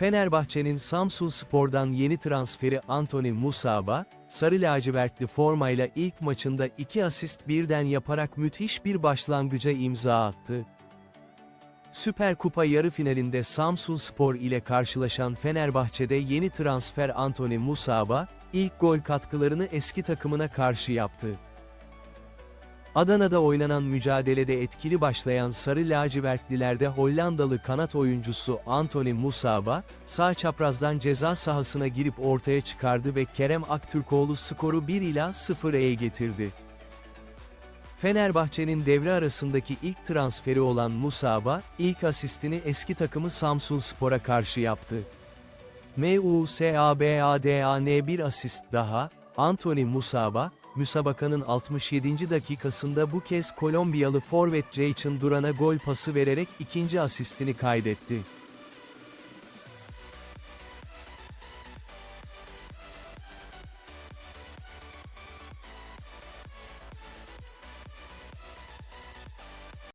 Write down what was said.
Fenerbahçe'nin Samsunspor'dan yeni transferi Anthony Musaba, sarı lacivertli formayla ilk maçında iki asist birden yaparak müthiş bir başlangıca imza attı. Süper Kupa yarı finalinde Samsunspor ile karşılaşan Fenerbahçe'de yeni transfer Anthony Musaba, ilk gol katkılarını eski takımına karşı yaptı. Adana'da oynanan mücadelede etkili başlayan Sarı Lacivertlilerde Hollandalı kanat oyuncusu Anthony Musaba, sağ çaprazdan ceza sahasına girip ortaya çıkardı ve Kerem Aktürkoğlu skoru 1 ila 0'e getirdi. Fenerbahçe'nin devre arasındaki ilk transferi olan Musaba, ilk asistini eski takımı Samsunspor'a karşı yaptı. MUSABADAN bir asist daha, Anthony Musaba, müsabakanın 67. dakikasında bu kez Kolombiyalı forvet Jayson Duran'a gol pası vererek ikinci asistini kaydetti.